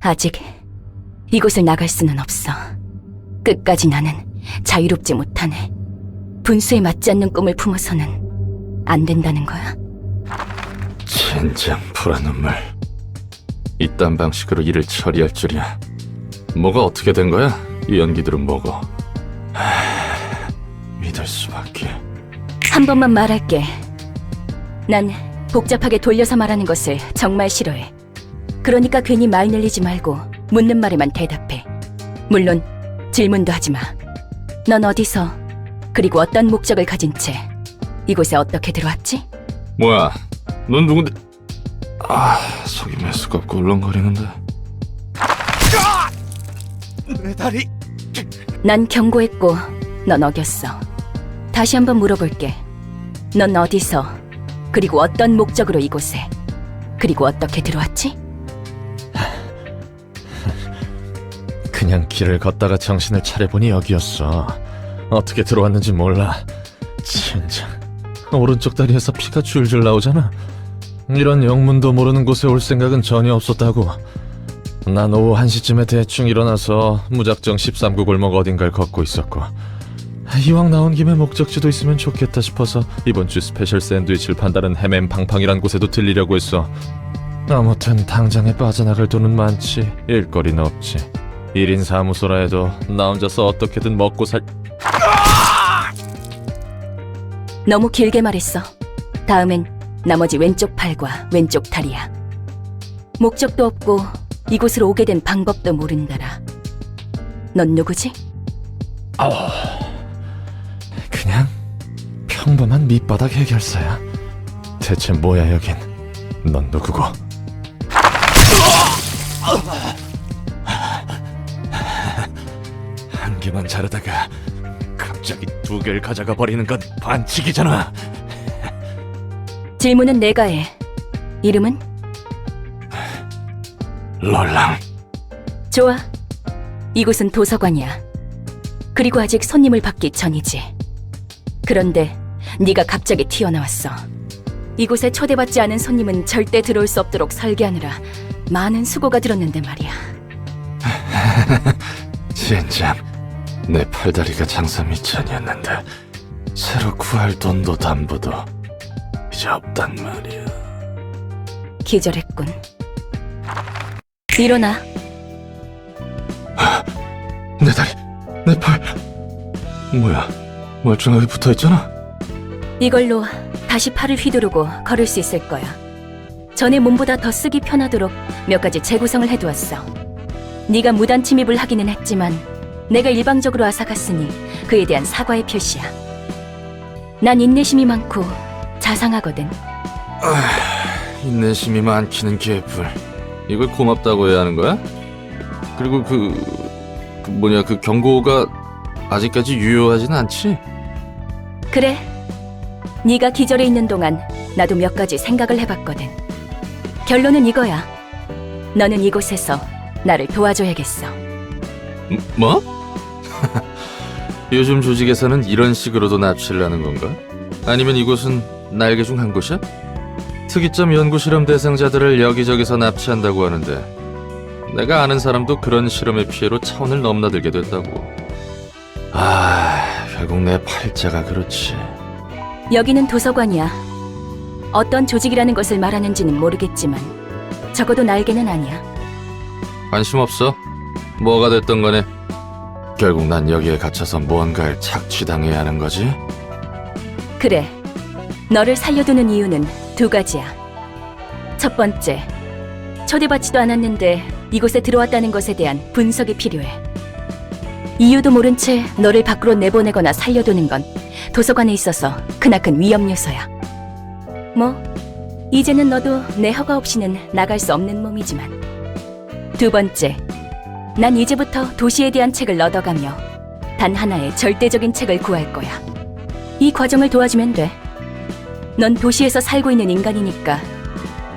아직 이곳을 나갈 수는 없어. 끝까지 나는 자유롭지 못하네. 분수에 맞지 않는 꿈을 품어서는 안 된다는 거야. 젠장 불안 눈물. 이딴 방식으로 일을 처리할 줄이야. 뭐가 어떻게 된 거야? 이 연기들은 뭐고? 하, 믿을 수밖에. 한 번만 말할게. 난 복잡하게 돌려서 말하는 것을 정말 싫어해. 그러니까 괜히 말 늘리지 말고 묻는 말에만 대답해. 물론 질문도 하지 마. 넌 어디서 그리고 어떤 목적을 가진 채 이곳에 어떻게 들어왔지? 뭐야? 넌 누군데? 아, 속이 메스껍고 울렁거리는데. 내 다리 난 경고했고 넌 어겼어. 다시 한번 물어볼게. 넌 어디서 그리고 어떤 목적으로 이곳에 그리고 어떻게 들어왔지? 그냥 길을 걷다가 정신을 차려보니 여기였어. 어떻게 들어왔는지 몰라. 진짜. 오른쪽 다리에서 피가 줄줄 나오잖아. 이런 영문도 모르는 곳에 올 생각은 전혀 없었다고. 난 오후 1시쯤에 대충 일어나서 무작정 13구 골목 어딘가를 걷고 있었고. 이왕 나온 김에 목적지도 있으면 좋겠다 싶어서 이번 주 스페셜 샌드위치를 판다는 헤맨 팡팡이란 곳에도 들리려고 했어. 아무튼 당장에 빠져나갈 돈은 많지. 일거리는 없지 1인 사무소라 해도 나 혼자서 어떻게든 먹고 살 너무 길게 말했어. 다음엔 나머지 왼쪽 팔과 왼쪽 다리야. 목적도 없고 이곳으로 오게 된 방법도 모른다라. 넌 누구지? 그냥 평범한 밑바닥 해결사야 대체 뭐야 여긴 넌 누구고 개만 자르다가 갑자기 두 개를 가져가 버리는 건 반칙이잖아 질문은 내가 해. 이름은? 롤랑. 좋아. 이곳은 도서관이야. 그리고 아직 손님을 받기 전이지. 그런데 네가 갑자기 튀어나왔어. 이곳에 초대받지 않은 손님은 절대 들어올 수 없도록 설계하느라 많은 수고가 들었는데 말이야. 젠장. 내 팔다리가 장사 미천이었는데 새로 구할 돈도 담보도 이제 없단 말이야. 기절했군. 일어나. 내 다리, 내 팔. 뭐야? 멀쩡하게 붙어 있잖아. 이걸로 다시 팔을 휘두르고 걸을 수 있을 거야. 전에 몸보다 더 쓰기 편하도록 몇 가지 재구성을 해두었어. 네가 무단 침입을 하기는 했지만 내가 일방적으로 앗아갔으니 그에 대한 사과의 표시야. 난 인내심이 많고 자상하거든. 인내심이 많기는 개뿔. 이걸 고맙다고 해야 하는 거야? 그리고 그, 그 뭐냐 그 경고가 아직까지 유효하진 않지? 그래. 네가 기절해 있는 동안 나도 몇 가지 생각을 해봤거든. 결론은 이거야. 너는 이곳에서 나를 도와줘야겠어. 음, 뭐? 요즘 조직에서는 이런 식으로도 납치를 하는 건가? 아니면 이곳은 날개 중 한 곳이야? 특이점 연구 실험 대상자들을 여기저기서 납치한다고 하는데 내가 아는 사람도 그런 실험의 피해로 차원을 넘나들게 됐다고. 아, 결국 내 팔자가 그렇지. 여기는 도서관이야. 어떤 조직이라는 것을 말하는지는 모르겠지만 적어도 날개는 아니야. 관심 없어. 뭐가 됐던 거네. 결국 난 여기에 갇혀서 무언가를 착취당해야 하는 거지? 그래. 너를 살려두는 이유는 두 가지야. 첫 번째, 초대받지도 않았는데 이곳에 들어왔다는 것에 대한 분석이 필요해. 이유도 모른 채 너를 밖으로 내보내거나 살려두는 건 도서관에 있어서 크나큰 위험 요소야. 뭐, 이제는 너도 내 허가 없이는 나갈 수 없는 몸이지만. 두 번째, 난 이제부터 도시에 대한 책을 얻어가며 단 하나의 절대적인 책을 구할 거야. 이 과정을 도와주면 돼. 넌 도시에서 살고 있는 인간이니까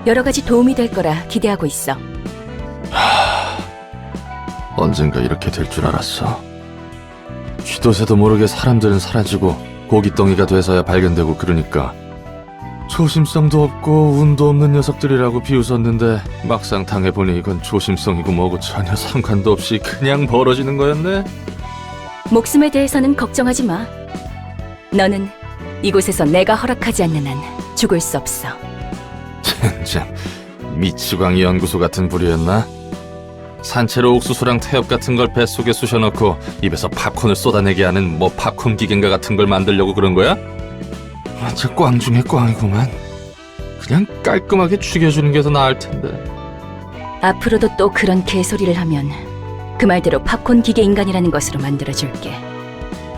여러 가지 도움이 될 거라 기대하고 있어. 언젠가 이렇게 될 줄 알았어. 쥐도 새도 모르게 사람들은 사라지고 고깃덩이가 돼서야 발견되고 그러니까 조심성도 없고 운도 없는 녀석들이라고 비웃었는데 막상 당해보니 이건 조심성이고 뭐고 전혀 상관도 없이 그냥 벌어지는 거였네. 목숨에 대해서는 걱정하지 마. 너는 이곳에서 내가 허락하지 않는 한 죽을 수 없어. 젠장 미치광이 연구소 같은 부류였나? 산채로 옥수수랑 태엽 같은 걸 뱃속에 쑤셔넣고 입에서 팝콘을 쏟아내게 하는 뭐 팝콘 기계인가 같은 걸 만들려고 그런 거야? 완전 꽝 중에 꽝이구만. 그냥 깔끔하게 죽여주는 게 더 나을 텐데. 앞으로도 또 그런 개소리를 하면 그 말대로 팝콘 기계 인간이라는 것으로 만들어줄게.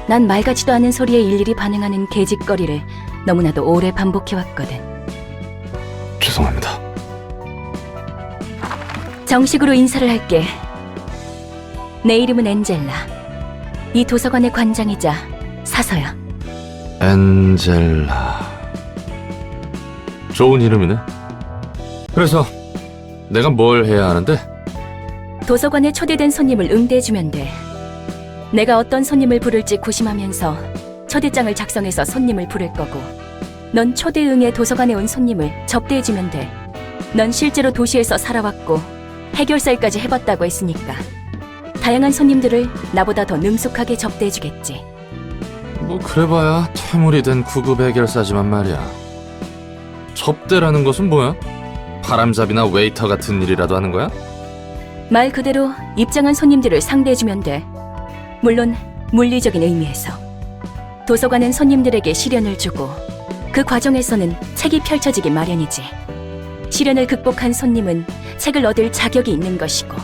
난 말 같지도 않은 소리에 일일이 반응하는 개짓거리를 너무나도 오래 반복해왔거든. 죄송합니다. 정식으로 인사를 할게. 내 이름은 엔젤라. 이 도서관의 관장이자 사서야. 엔젤라. 좋은 이름이네. 그래서 내가 뭘 해야 하는데? 도서관에 초대된 손님을 응대해주면 돼. 내가 어떤 손님을 부를지 고심하면서 초대장을 작성해서 손님을 부를 거고, 넌 초대응에 도서관에 온 손님을 접대해주면 돼. 넌 실제로 도시에서 살아왔고 해결사 일까지 해봤다고 했으니까 다양한 손님들을 나보다 더 능숙하게 접대해주겠지. 뭐 그래봐야 퇴물이 된 구급 해결사지만 말이야. 접대라는 것은 뭐야? 바람잡이나 웨이터 같은 일이라도 하는 거야? 말 그대로 입장한 손님들을 상대해주면 돼. 물론 물리적인 의미에서. 도서관은 손님들에게 시련을 주고 그 과정에서는 책이 펼쳐지기 마련이지. 시련을 극복한 손님은 책을 얻을 자격이 있는 것이고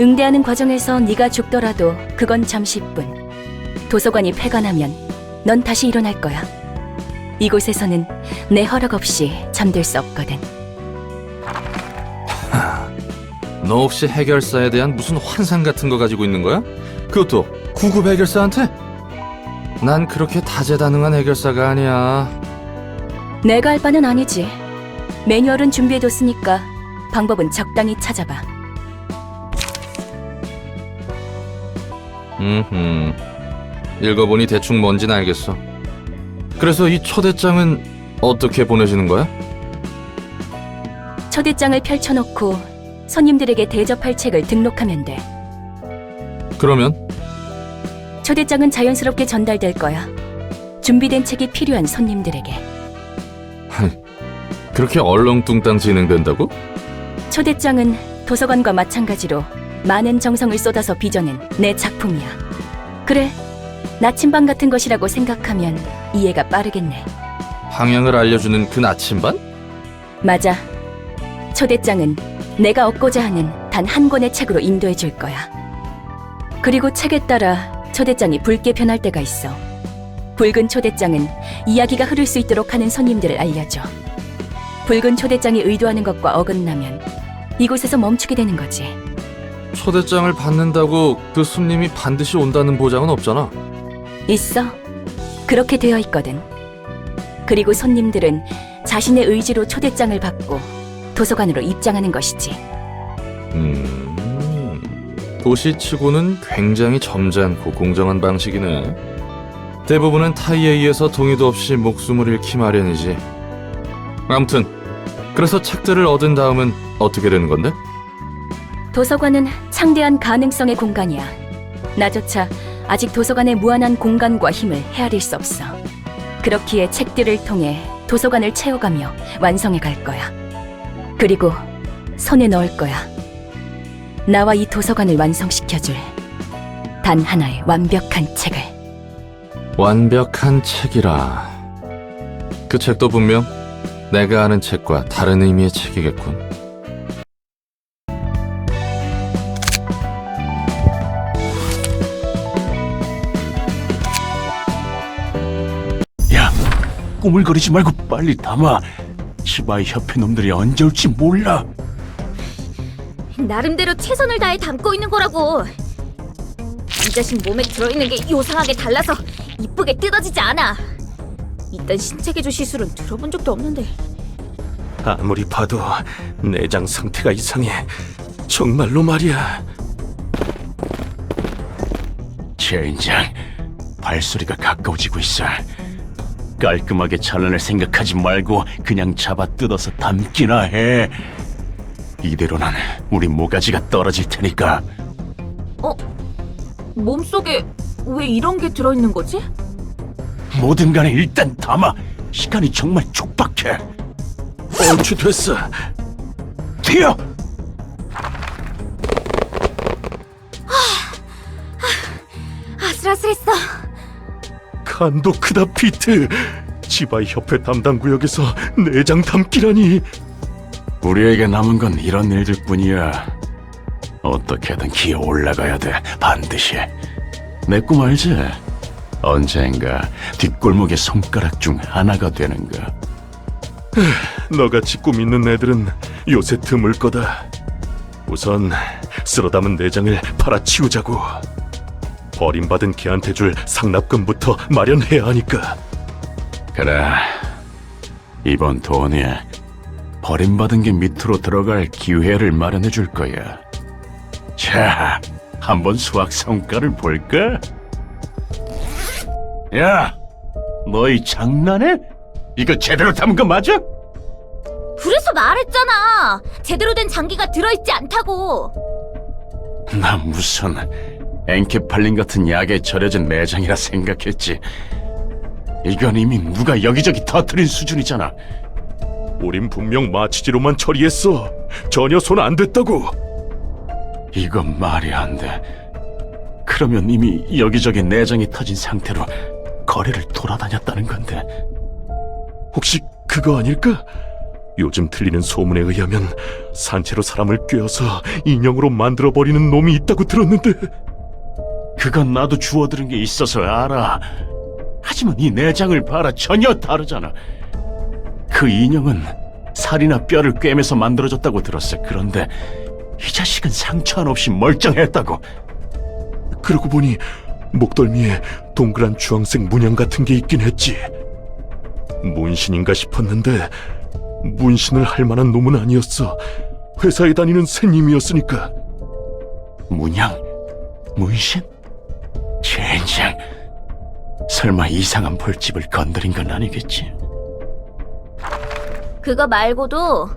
응대하는 과정에서 네가 죽더라도 그건 잠시뿐. 도서관이 폐관하면 넌 다시 일어날 거야. 이곳에서는 내 허락 없이 잠들 수 없거든. 너 혹시 해결사에 대한 무슨 환상 같은 거 가지고 있는 거야? 그것도 구급 해결사한테? 난 그렇게 다재다능한 해결사가 아니야. 내가 할 바는 아니지. 매뉴얼은 준비해뒀으니까 방법은 적당히 찾아봐. 음, 읽어보니 대충 뭔진 알겠어. 그래서 이 초대장은 어떻게 보내지는 거야? 초대장을 펼쳐놓고 손님들에게 대접할 책을 등록하면 돼. 그러면 초대장은 자연스럽게 전달될 거야. 준비된 책이 필요한 손님들에게. 그렇게 얼렁뚱땅 진행된다고? 초대장은 도서관과 마찬가지로 많은 정성을 쏟아서 빚어낸 내 작품이야. 그래, 나침반 같은 것이라고 생각하면 이해가 빠르겠네. 방향을 알려주는 그 나침반? 맞아. 초대장은 내가 얻고자 하는 단 한 권의 책으로 인도해 줄 거야. 그리고 책에 따라 초대장이 붉게 변할 때가 있어. 붉은 초대장은 이야기가 흐를 수 있도록 하는 손님들을 알려줘. 붉은 초대장이 의도하는 것과 어긋나면 이곳에서 멈추게 되는 거지. 초대장을 받는다고 그 손님이 반드시 온다는 보장은 없잖아. 있어. 그렇게 되어 있거든. 그리고 손님들은 자신의 의지로 초대장을 받고 도서관으로 입장하는 것이지. 음, 도시치고는 굉장히 점잖고 공정한 방식이네. 대부분은 타이에 의해서 동의도 없이 목숨을 잃기 마련이지. 아무튼 그래서 책들을 얻은 다음은 어떻게 되는 건데? 도서관은 창대한 가능성의 공간이야. 나조차 아직 도서관의 무한한 공간과 힘을 헤아릴 수 없어. 그렇기에 책들을 통해 도서관을 채워가며 완성해 갈 거야. 그리고 손에 넣을 거야. 나와 이 도서관을 완성시켜줄 단 하나의 완벽한 책을. 완벽한 책이라. 그 책도 분명 내가 아는 책과 다른 의미의 책이겠군. 꾸물거리지 말고 빨리 담아. 치바이 협회 놈들이 언제 올지 몰라. 나름대로 최선을 다해 담고 있는 거라고. 이 자식 몸에 들어있는 게 요상하게 달라서 이쁘게 뜯어지지 않아. 이딴 신체개조 시술은 들어본 적도 없는데. 아무리 봐도 내장 상태가 이상해. 정말로 말이야. 제인장, 발소리가 가까워지고 있어. 깔끔하게 잘라낼 생각하지 말고 그냥 잡아 뜯어서 담기나 해. 이대로는 우리 모가지가 떨어질 테니까. 몸속에 왜 이런 게 들어있는 거지? 뭐든 간에 일단 담아. 시간이 정말 촉박해. 얼추 됐어. 튀어! 간도 크다 피트. 지바이 협회 담당 구역에서 내장 담기라니. 우리에게 남은 건 이런 일들 뿐이야. 어떻게든 기어 올라가야 돼. 반드시. 내 꿈 알지? 언젠가 뒷골목의 손가락 중 하나가 되는 거. 너같이 꿈 있는 애들은 요새 드물 거다. 우선 쓸어 담은 내장을 팔아치우자고. 버림받은 개한테 줄 상납금부터 마련해야 하니까. 그래. 이번 돈이 버림받은 게 밑으로 들어갈 기회를 마련해 줄 거야. 자, 한번 수학 성과를 볼까? 야, 너희 장난해? 이거 제대로 담은 거 맞아? 그래서 말했잖아. 제대로 된 장기가 들어있지 않다고. 나 무슨 엔케팔린 같은 약에 절여진 내장이라 생각했지. 이건 이미 누가 여기저기 터트린 수준이잖아. 우린 분명 마취지로만 처리했어. 전혀 손 안 댔다고. 이건 말이 안 돼. 그러면 이미 여기저기 내장이 터진 상태로 거리를 돌아다녔다는 건데. 혹시 그거 아닐까? 요즘 들리는 소문에 의하면 산채로 사람을 꿰어서 인형으로 만들어 버리는 놈이 있다고 들었는데. 그건 나도 주워들은 게 있어서 알아. 하지만 이 내장을 봐라 전혀 다르잖아. 그 인형은 살이나 뼈를 꿰매서 만들어졌다고 들었어. 그런데 이 자식은 상처 한 없이 멀쩡했다고. 그러고 보니 목덜미에 동그란 주황색 문양 같은 게 있긴 했지. 문신인가 싶었는데 문신을 할 만한 놈은 아니었어. 회사에 다니는 새님이었으니까. 문양? 문신? 젠장. 설마 이상한 벌집을 건드린 건 아니겠지? 그거 말고도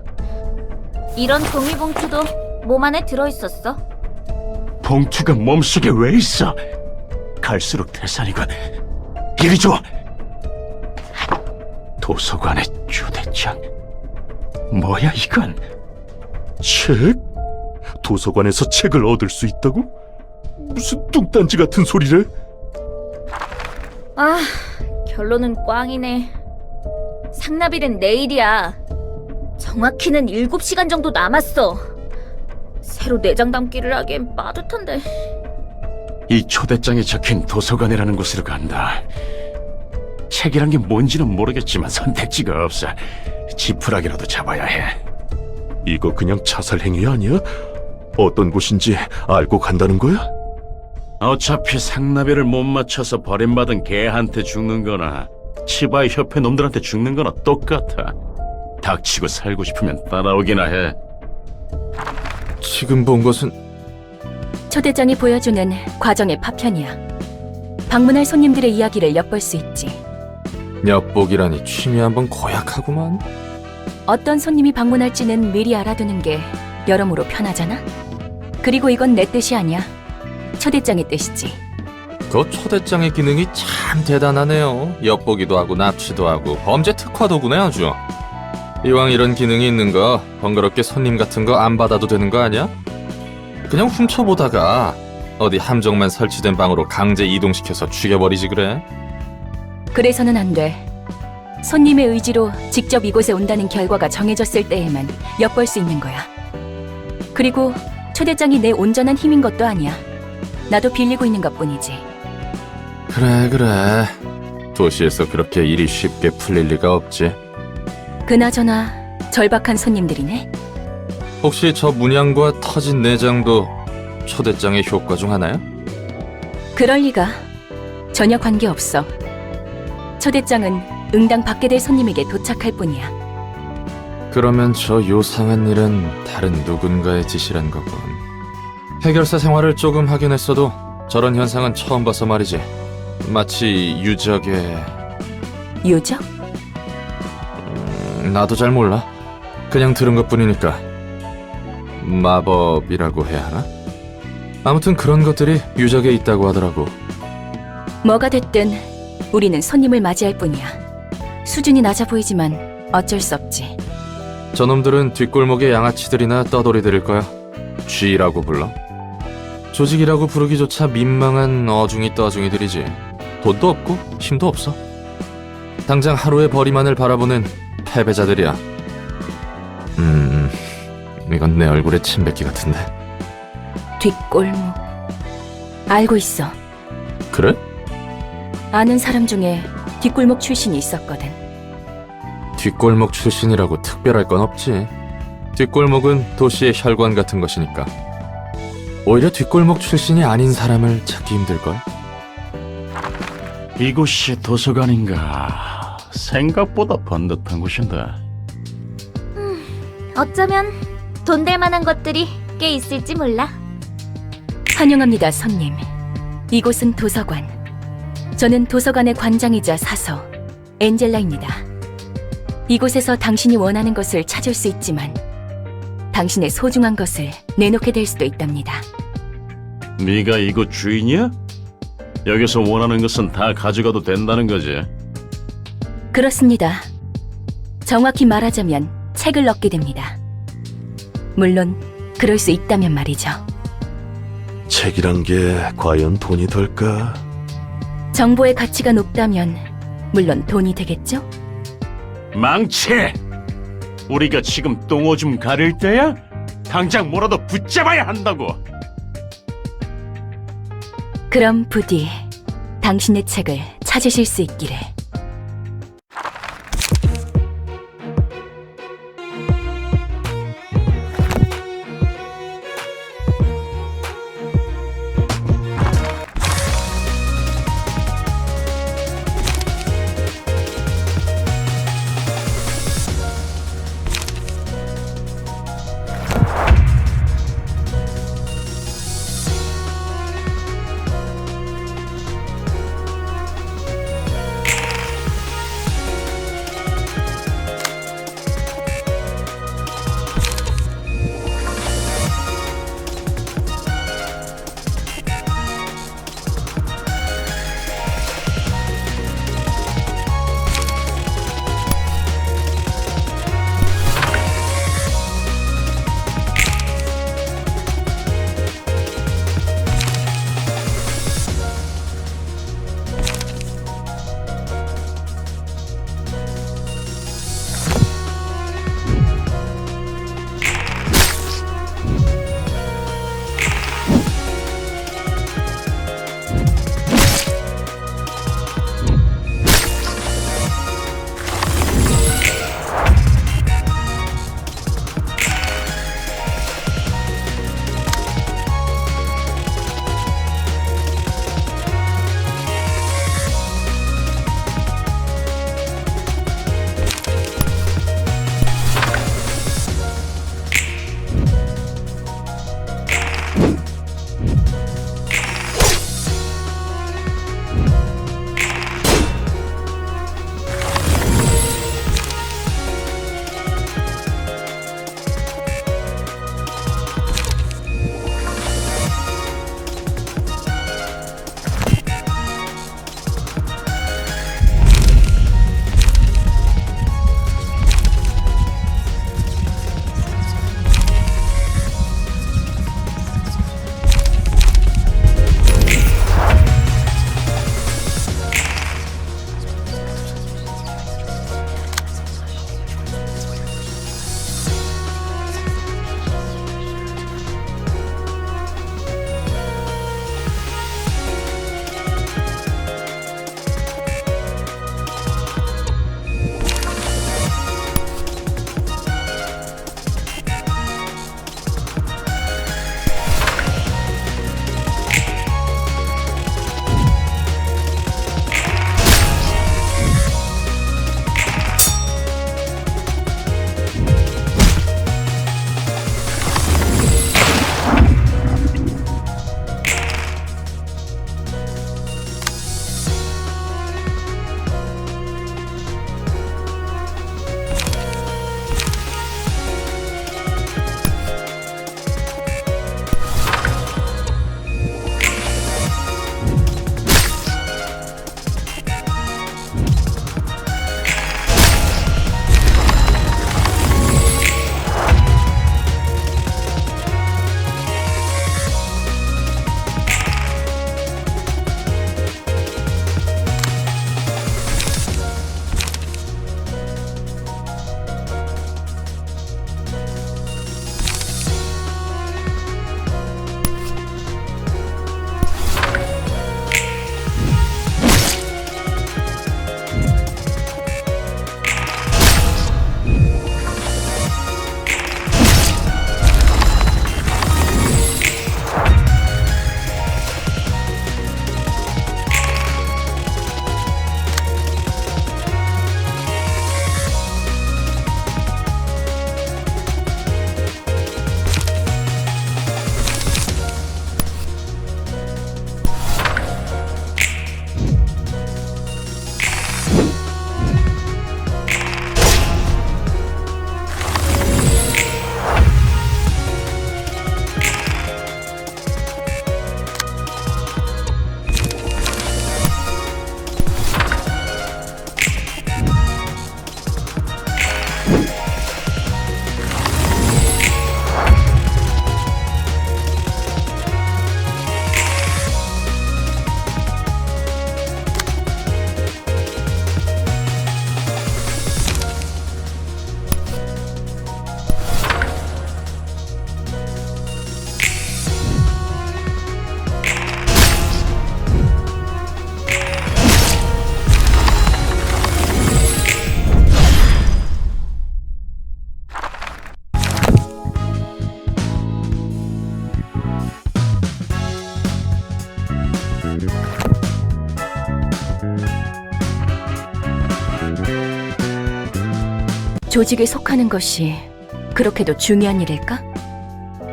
이런 종이봉투도 몸 안에 들어있었어. 봉투가 몸속에 왜 있어? 갈수록 태산이군. 이리 줘. 도서관의 주대장. 뭐야 이건? 책? 도서관에서 책을 얻을 수 있다고? 무슨 뚱딴지 같은 소리래? 아, 결론은 꽝이네. 상납일은 내일이야. 정확히는 7시간 정도 남았어. 새로 내장 담기를 하기엔 빠듯한데. 이 초대장에 적힌 도서관이라는 곳으로 간다. 책이란 게 뭔지는 모르겠지만 선택지가 없어. 지푸라기라도 잡아야 해. 이거 그냥 자살 행위 아니야? 어떤 곳인지 알고 간다는 거야? 어차피 상나비를 못 맞춰서 버림받은 개한테 죽는 거나 치바이 협회 놈들한테 죽는 거나 똑같아. 닥치고 살고 싶으면 따라오기나 해. 지금 본 것은 초대장이 보여주는 과정의 파편이야. 방문할 손님들의 이야기를 엿볼 수 있지. 엿보기라니 취미 한번 고약하구만. 어떤 손님이 방문할지는 미리 알아두는 게 여러모로 편하잖아. 그리고 이건 내 뜻이 아니야. 초대장의 뜻이지. 그 초대장의 기능이 참 대단하네요. 엿보기도 하고 납치도 하고 범죄 특화도구네 아주. 이왕 이런 기능이 있는 거 번거롭게 손님 같은 거 안 받아도 되는 거 아니야? 그냥 훔쳐보다가 어디 함정만 설치된 방으로 강제 이동시켜서 죽여버리지 그래. 그래서는 안 돼. 손님의 의지로 직접 이곳에 온다는 결과가 정해졌을 때에만 엿볼 수 있는 거야. 그리고 초대장이 내 온전한 힘인 것도 아니야. 나도 빌리고 있는 것 뿐이지. 그래 그래. 도시에서 그렇게 일이 쉽게 풀릴 리가 없지. 그나저나 절박한 손님들이네. 혹시 저 문양과 터진 내장도 초대장의 효과 중 하나야? 그럴 리가 전혀 관계 없어. 초대장은 응당 받게 될 손님에게 도착할 뿐이야. 그러면 저 요상한 일은 다른 누군가의 짓이란 거군. 해결사 생활을 조금 하긴 했어도 저런 현상은 처음 봐서 말이지. 마치 유적의 유적? 나도 잘 몰라. 그냥 들은 것 뿐이니까. 마법이라고 해야 하나? 아무튼 그런 것들이 유적에 있다고 하더라고. 뭐가 됐든 우리는 손님을 맞이할 뿐이야. 수준이 낮아 보이지만 어쩔 수 없지. 저놈들은 뒷골목의 양아치들이나 떠돌이들일 거야. 쥐라고 불러. 조직이라고 부르기조차 민망한 어중이 떠중이들이지. 돈도 없고 힘도 없어. 당장 하루의 벌이만을 바라보는 패배자들이야. 음, 이건 내 얼굴에 침 뱉기 같은데. 뒷골목. 알고 있어. 그래? 아는 사람 중에 뒷골목 출신이 있었거든. 뒷골목 출신이라고 특별할 건 없지. 뒷골목은 도시의 혈관 같은 것이니까. 오히려 뒷골목 출신이 아닌 사람을 찾기 힘들걸? 이곳이 도서관인가? 생각보다 번듯한 곳인데. 어쩌면 돈 될 만한 것들이 꽤 있을지 몰라. 환영합니다, 손님. 이곳은 도서관. 저는 도서관의 관장이자 사서 엔젤라입니다. 이곳에서 당신이 원하는 것을 찾을 수 있지만 당신의 소중한 것을 내놓게 될 수도 있답니다. 네가 이곳 주인이야? 여기서 원하는 것은 다 가져가도 된다는 거지. 그렇습니다. 정확히 말하자면 책을 얻게 됩니다. 물론 그럴 수 있다면 말이죠. 책이란 게 과연 돈이 될까? 정보의 가치가 높다면 물론 돈이 되겠죠? 망치! 우리가 지금 똥오줌 가릴 때야? 당장 뭐라도 붙잡아야 한다고. 그럼 부디 당신의 책을 찾으실 수 있기를. 조직에 속하는 것이 그렇게도 중요한 일일까?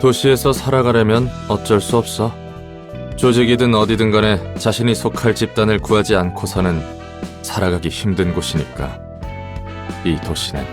도시에서 살아가려면 어쩔 수 없어. 조직이든 어디든 간에 자신이 속할 집단을 구하지 않고서는 살아가기 힘든 곳이니까. 이 도시는